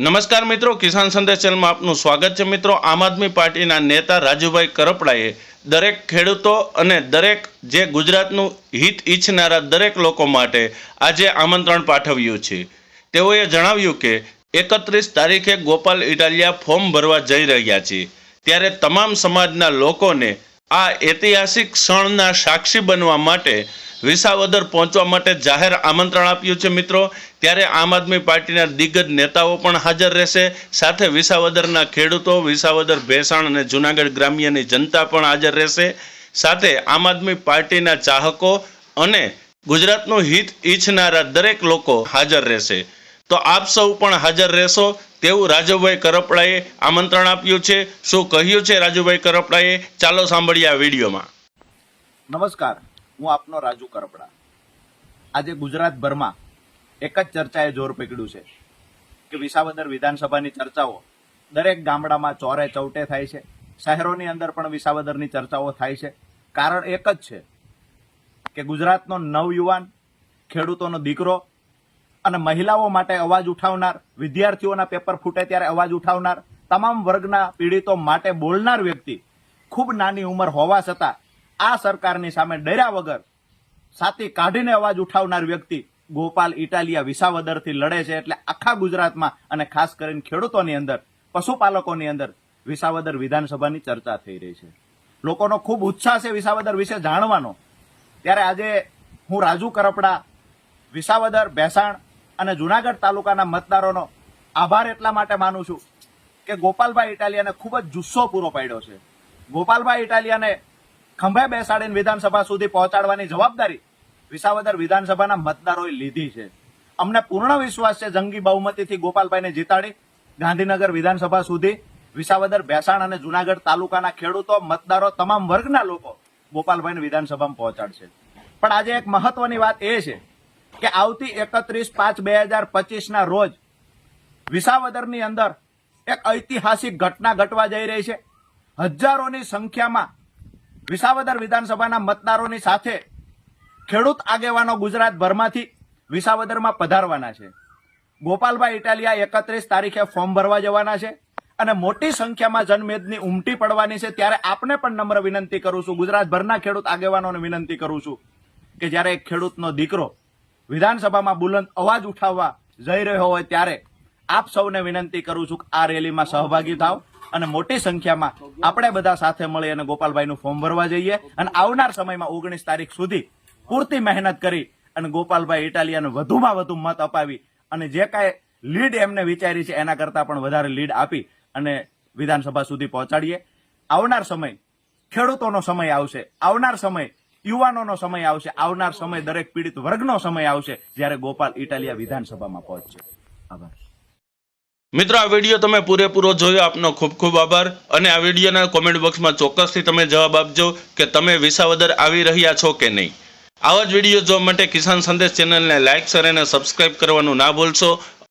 નમસ્કાર મિત્રો, કિસાન સંદેશ ચેનલમાં આપનું સ્વાગત છે. મિત્રો, આમ આદમી પાર્ટીના નેતા રાજુભાઈ કરપડાએ દરેક ખેડૂતો અને દરેક જે ગુજરાતનું હિત ઈચ્છનારા દરેક લોકો માટે આજે આમંત્રણ પાઠવ્યું છે. તેઓએ જણાવ્યું કે, એકત્રીસ તારીખે ગોપાલ ઇટાલિયા ફોર્મ ભરવા જઈ રહ્યા છે. ત્યારે તમામ સમાજના લોકોને આ ઐતિહાસિક ક્ષણના સાક્ષી બનવા માટે વિસાવદર પહોંચવા માટે જાહેર આમંત્રણ આપ્યું છે મિત્રો. ત્યારે આમ આદમી પાર્ટીના દિગ્ગજ નેતાઓ પણ હાજર રહેશે. સાથે વિસાવદરના ખેડૂતો, વિસાવદર ભેસાણ અને જુનાગઢ ગ્રામ્યની જનતા પણ હાજર રહેશે. સાથે આમ આદમી પાર્ટીના ચાહકો અને ગુજરાતનું હિત ઈચ્છનારા દરેક લોકો હાજર રહેશે. તો આપ સૌ પણ હાજર રહેશો. તેવું રાજુભાઈ કરપડાએ આમંત્રણ આપ્યું છે. શું કહ્યું છે રાજુભાઈ કરપડાએ? ચાલો સાંભળીએ આ વિડીયોમાં. નમસ્કાર. હું આપનો રાજુ કરપડા. આજે ગુજરાતભરમાં એક જ ચર્ચાએ જોર પકડ્યું છે કે વિસાવદર વિધાનસભાની ચર્ચાઓ દરેક ગામડામાં ચોરે ચૌટે થાય છે. શહેરોની અંદર પણ વિસાવદરની ચર્ચાઓ થાય છે. કારણ એક જ છે કે ગુજરાતનો નવયુવાન, ખેડૂતોનો દીકરો અને મહિલાઓ માટે અવાજ ઉઠાવનાર, વિદ્યાર્થીઓના પેપર ફૂટે ત્યારે અવાજ ઉઠાવનાર, તમામ વર્ગના પીડિતો માટે બોલનાર વ્યક્તિ ખૂબ નાની ઉંમર હોવા છતાં આ સરકારની સામે ડર્યા વગર સાથી કાઢીને અવાજ ઉઠાવનાર વ્યક્તિ ગોપાલ ઇટાલિયા વિસાવદરથી લડે છે એટલે આખા ગુજરાતમાં અને ખાસ કરીને ખેડૂતોની અંદર, પશુપાલકોની અંદર વિસાવદર વિધાનસભાની ચર્ચા થઈ રહી છે. લોકોનો ખૂબ ઉત્સાહ છે વિસાવદર વિશે જાણવાનો. ત્યારે આજે હું રાજુ કરપડા, વિસાવદર, ભેસાણ અને જુનાગઢ તાલુકાના મતદારોનો આભાર એટલા માટે માનું છું કે ગોપાલભાઈ ઇટાલિયાને ખૂબ જ જુસ્સો પૂરો પાડ્યો છે. ગોપાલભાઈ ઇટાલિયાને ખંભે બેસાડીને વિધાનસભા સુધી પહોંચાડવાની જવાબદારી વિસાવદર વિધાનસભાના મતદારોએ લીધી છે. અમને પૂર્ણ વિશ્વાસ છે જંગી બહુમતીથી ગોપાલભાઈને જીતાડી. ગાંધીનગર વિધાનસભા સુધી વિસાવદર, ભેસાણ અને જુનાગઢ તાલુકાના ખેડૂતો, મતદારો તમામ વર્ગના લોકો ગોપાલભાઈને વિધાનસભામાં પહોંચાડશે. પણ આજે એક મહત્વની વાત એ છે કે આવતી એકત્રીસ પાંચ બે હજાર પચીસના રોજ વિસાવદરની અંદર એક ઐતિહાસિક ઘટના ઘટવા જઈ રહી છે. હજારોની સંખ્યામાં વિસાવદર વિધાનસભાના મતદારોની સાથે ખેડૂત આગેવાનો ગુજરાતભરમાંથી વિસાવદરમાં પધારવાના છે. ગોપાલભાઈ ઇટાલિયા એકત્રીસ તારીખે ફોર્મ ભરવા જવાના છે અને મોટી સંખ્યામાં જનમેદની ઉમટી પડવાની છે ત્યારે આપને પણ નમ્ર વિનંતી કરું છું, ગુજરાતભરના ખેડૂત આગેવાનોને વિનંતી કરું છું કે જ્યારે એક ખેડૂતનો દીકરો વિધાનસભામાં બુલંદ અવાજ ઉઠાવવા જઈ રહ્યો હોય ત્યારે આપ સૌને વિનંતી કરું છું કે આ રેલીમાં સહભાગી થાવ. અને મોટી સંખ્યામાં આપણે બધા સાથે મળી અને ગોપાલભાઈનું ફોર્મ ભરવા જઈએ. અને આવનાર સમયમાં ઓગણીસ તારીખ સુધી પૂરતી મહેનત કરી અને ગોપાલભાઈ ઇટાલિયાને વધુમાં વધુ મત અપાવી અને જે કાંઈ લીડ એમને વિચારી છે એના કરતાં પણ વધારે લીડ આપી અને વિધાનસભા સુધી પહોંચાડીએ. આવનાર સમય ખેડૂતોનો સમય આવશે. આવનાર સમય યુવાનોનો સમય આવશે. આવનાર સમય દરેક પીડિત વર્ગનો સમય આવશે જ્યારે ગોપાલ ઇટાલિયા વિધાનસભામાં પહોંચશે. આભાર. મિત્રો, આ વીડિયો તમે પૂરેપૂરો જોયો. આપનો ખૂબ ખૂબ આભાર. અને આ વિડીયોના કોમેન્ટ બોક્સમાં ચોક્કસથી તમે જવાબ આપજો કે તમે વિસાવદર આવી રહ્યા છો કે નહીં. આવા જ વીડિયો જોવા માટે કિસાન સંદેશ ચેનલને લાઇક શેર અને સબસ્ક્રાઇબ કરવાનું ના ભૂલશો.